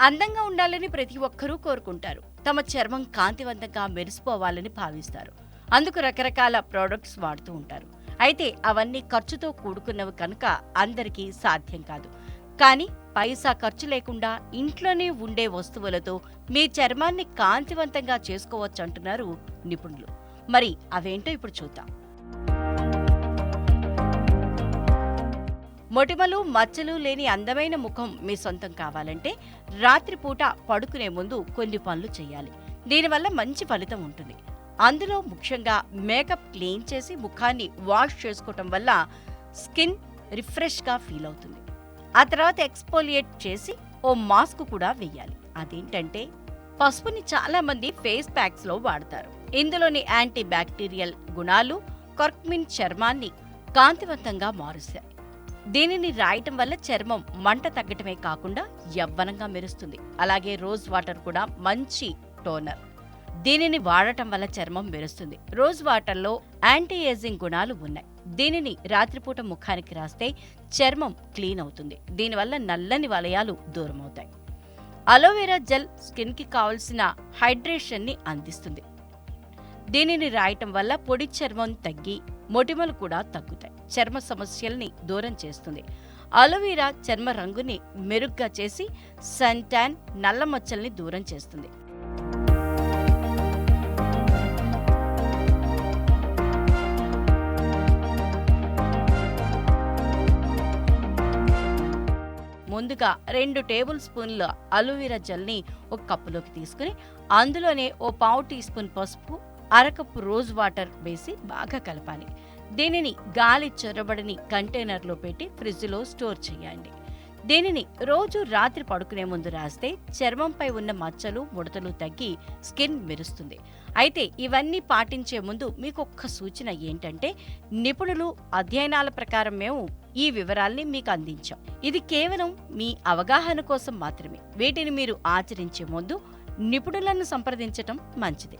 అందంగా ఉండాలని ప్రతి ఒక్కరూ కోరుకుంటారు. తమ చర్మం కాంతివంతంగా మెరిసిపోవాలని భావిస్తారు. అందుకు రకరకాల ప్రోడక్ట్స్ వాడుతూ ఉంటారు. అయితే అవన్నీ ఖర్చుతో కూడుకున్నవి కనుక అందరికీ సాధ్యం కాదు. కానీ పైసా ఖర్చు లేకుండా ఇంట్లోనే ఉండే వస్తువులతో మీ చర్మాన్ని కాంతివంతంగా చేసుకోవచ్చు అంటున్నారు నిపుణులు. మరి అవేంటో ఇప్పుడు చూద్దాం. మొటిమలు మచ్చలు లేని అందమైన ముఖం మీ సొంతం కావాలంటే రాత్రిపూట పడుకునే ముందు కొన్ని పనులు చేయాలి. దీనివల్ల మంచి ఫలితం ఉంటుంది. అందులో ముఖ్యంగా మేకప్ క్లీన్ చేసి ముఖాన్ని వాష్ చేసుకోవటం వల్ల స్కిన్ రిఫ్రెష్గా ఫీల్ అవుతుంది. ఆ తర్వాత ఎక్స్పోలియేట్ చేసి ఓ మాస్క్ కూడా వేయాలి. అదేంటంటే పసుపుని చాలా మంది ఫేస్ ప్యాక్స్లో వాడతారు. ఇందులోని యాంటీ బ్యాక్టీరియల్ గుణాలు కొర్క్మిన్ చర్మాన్ని కాంతివంతంగా మారుస్తాయి. దీనిని రాయటం వల్ల చర్మం మంట తగ్గటమే కాకుండా యవ్వనంగా మెరుస్తుంది. అలాగే రోజ్ వాటర్ కూడా మంచి టోనర్. దీనిని వాడటం వల్ల చర్మం మెరుస్తుంది. రోజ్ వాటర్లో యాంటీ ఏజింగ్ గుణాలు ఉన్నాయి. దీనిని రాత్రిపూట ముఖానికి రాస్తే చర్మం క్లీన్ అవుతుంది. దీనివల్ల నల్లని వలయాలు దూరమవుతాయి. అలోవెరా జెల్ స్కిన్కి కావలసిన హైడ్రేషన్ని అందిస్తుంది. దీనిని రాయటం వల్ల పొడి చర్మం తగ్గి మొటిమలు కూడా తగ్గుతాయి. చర్మ సమస్యల్ని దూరం చేస్తుంది. అలోవీరా చర్మ రంగుని మెరుగ్గా చేసి సన్ ట్యాన్ నల్ల మచ్చల్ని దూరం చేస్తుంది. ముందుగా రెండు టేబుల్ స్పూన్ల అలోవెరా జెల్ని ఒక కప్పులోకి తీసుకుని అందులోనే ఓ పావు టీ స్పూన్ పసుపు అరకప్పు రోజ్ వాటర్ వేసి బాగా కలపాలి. దీనిని గాలి చొరబడని కంటైనర్లో పెట్టి ఫ్రిడ్జ్లో స్టోర్ చేయండి. దీనిని రోజు రాత్రి పడుకునే ముందు రాస్తే చర్మంపై ఉన్న మచ్చలు ముడతలు తగ్గి స్కిన్ మెరుస్తుంది. అయితే ఇవన్నీ పాటించే ముందు మీకు ఒక్క సూచన ఏంటంటే నిపుణులు అధ్యయనాల ప్రకారం మేము ఈ వివరాల్ని మీకు అందించాం. ఇది కేవలం మీ అవగాహన కోసం మాత్రమే. వీటిని మీరు ఆచరించే ముందు నిపుణులను సంప్రదించటం మంచిది.